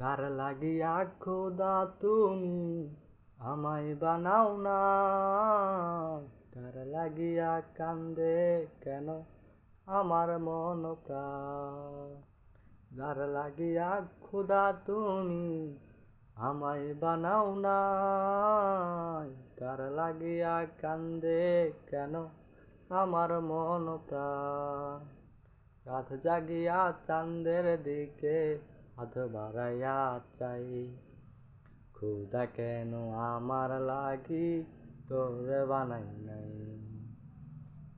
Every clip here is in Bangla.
যার লাগিয়া খোদা তুমি আমায় বানাও না। তার লাগিয়া কান্দে কেন আমার মন যার লাগিয়া খোদা তুমি আমায় বানাও না। তার লাগিয়া কান্দে কেন আমার মন রাত জাগিয়া চাঁদের দিকে হাত চাই। খুদা কেন আমার লাগি? তোরে বানাই নাই।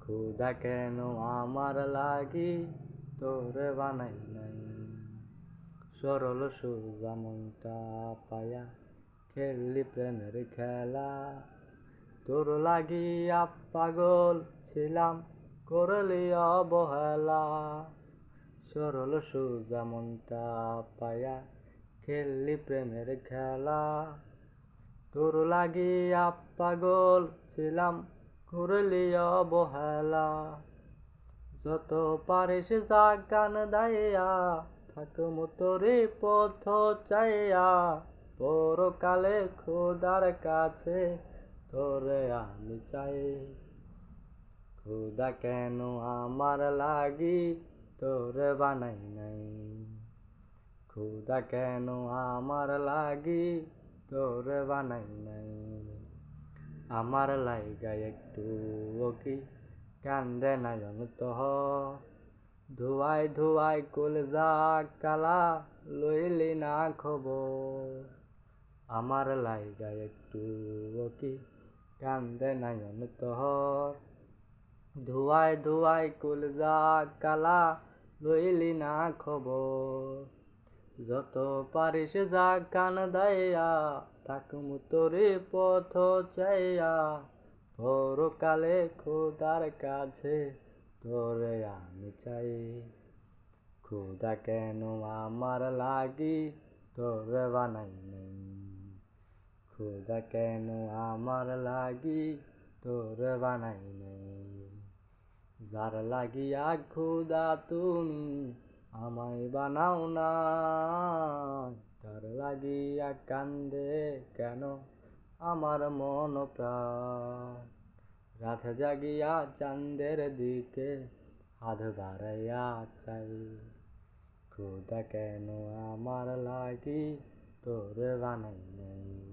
খুদা কেন আমার লাগি? তোরে বানাই নাই। সরল সোজা মনটা পায়া খেললি প্রেমের খেলা। তোর লাগিয়া পাগল ছিলাম, করলি অবহেলা। সরল সোজা মনটা পায়া খেললি প্রেমের খেলা তোর লাগিয়া পাগল ছিলাম করলি অবহেলা যত পারিস যা গান দাইয়া থাকুম তোরে পথ চাইয়া পরকালে খোদার কাছে তোরে আমি চাই খোদা কেন আমার লাগি তোরে বানাই নাই। খুদা কেন আমার লাগি? তোরে বানাই নাই। আমার লাইগা একটু কি কান্দে না তো ধুয়াই ধুয়াই কলজা কালা, লইলি না খবর। আমার লাইগা একটু কি কান্দে নয়ন তোহর ধুয়াই ধুয়াই কলজা কালা লইলি না খবর। যত পারিস যা কান দাইয়া থাকুম তোরে পথ চাইয়া পরকালে খোদার কাছে তোরে আমি চাই। খুদা কেন আমার লাগি তোরে বানাই নাই? খুদা কেন আমার লাগি তোরে বানাই নাই? যার লাগিয়া খুদা তুমি আমায় বানাও না। তার লাগিয়া কান্দে কেন আমার মন প্রাণ? রাত জাগিয়া চান্দের দিকে হাত বাড়াইয়া চাই। খুদা কেন আমার লাগি তোরে বানাই নাই?